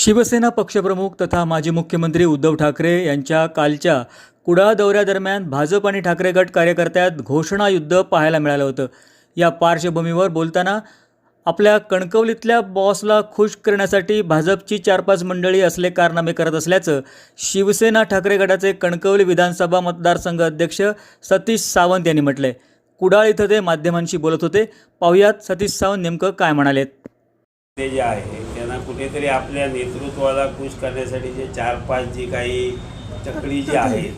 Shiv Sena पक्षप्रमुख तथा माजी मुख्यमंत्री उद्धव ठाकरे यांच्या कालच्या कुडाळ दौऱ्यादरम्यान भाजप आणि ठाकरे गट कार्यकर्त्यात घोषणायुद्ध पाहायला मिळालं होतं. या पार्श्वभूमीवर बोलताना आपल्या कणकवलीतल्या बॉसला खुश करण्यासाठी भाजपची चार पाच मंडळी असले कारनामे करत असल्याचं शिवसेना ठाकरे गटाचे कणकवली विधानसभा मतदारसंघ अध्यक्ष सतीश सावंत यांनी म्हटलंय. कुडाळ इथं ते माध्यमांशी बोलत होते. पाहुयात सतीश सावंत नेमकं काय म्हणालेत. ते जे आहे कुठेतरी आपल्या नेतृत्वाला खुश करण्यासाठी जे चार पाच जी काही चकडी जी आहेत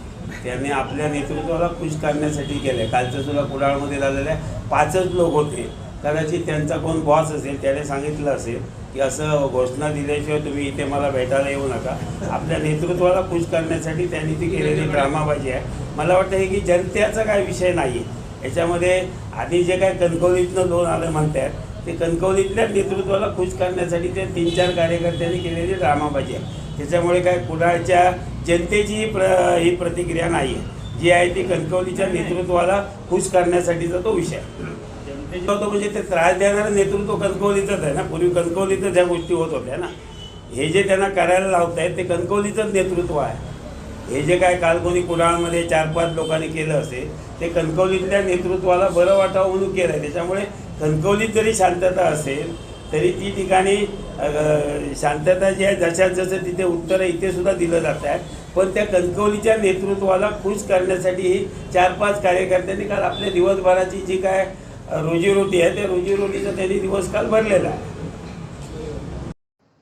त्यांनी आपल्या नेतृत्वाला खुश करण्यासाठी केले कालचं सुद्धा कुडाळमध्ये झालेल्या पाचच लोक होते. कदाचित त्यांचा कोण बॉस असेल त्याने सांगितलं असेल की असं घोषणा दिल्याशिवाय तुम्ही इथे मला भेटायला येऊ नका. आपल्या नेतृत्वाला खुश करण्यासाठी त्यांनी ती केलेली ड्रामाबाजी आहे. मला वाटतं हे की जनतेचा काय विषय नाही. याच्यामध्ये आधी जे काय कणकवलीतनं लोन आलं म्हणतात ते कणकवलीतल्या नेतृत्वाला खुश करण्यासाठी ते तीन चार कार्यकर्त्यांनी केलेली ड्रामाबाजी आहे. त्याच्यामुळे काय कुडाळच्या जनतेची ही प्र ही प्रतिक्रिया नाही आहे जी आहे ती कणकवलीच्या नेतृत्वाला खुश करण्यासाठीचा तो विषय. तो म्हणजे ते त्रास देणारं नेतृत्व कणकवलीचंच आहे ना. पूर्वी कणकवलीतच ह्या गोष्टी होत होत्या ना. हे जे त्यांना करायला लावत आहेत ते कणकवलीचंच नेतृत्व आहे. हे जे काय काल कोणी कुडाळमध्ये चार पाच लोकांनी केलं असेल ते कणकवलीतल्या नेतृत्वाला बरं वाटावं म्हणून केलं आहे त्याच्यामुळे कणकवलीत जरी शांतता असेल तरी ती ठिकाणी शांतता जी आहे जशा जसं तिथे उत्तरं इथे सुद्धा दिलं जात आहे पण त्या कणकवलीच्या नेतृत्वाला खुश करण्यासाठीही चार पाच कार्यकर्त्यांनी काल आपल्या दिवसभराची जी काय रोजीरोटी आहे त्या रोजीरोटीचा त्यांनी दिवस काल भरलेला आहे.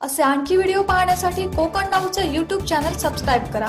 असे आणखी व्हिडिओ पाहण्यासाठी कोकण नाऊचं यूट्यूब चॅनल सबस्क्राईब करा.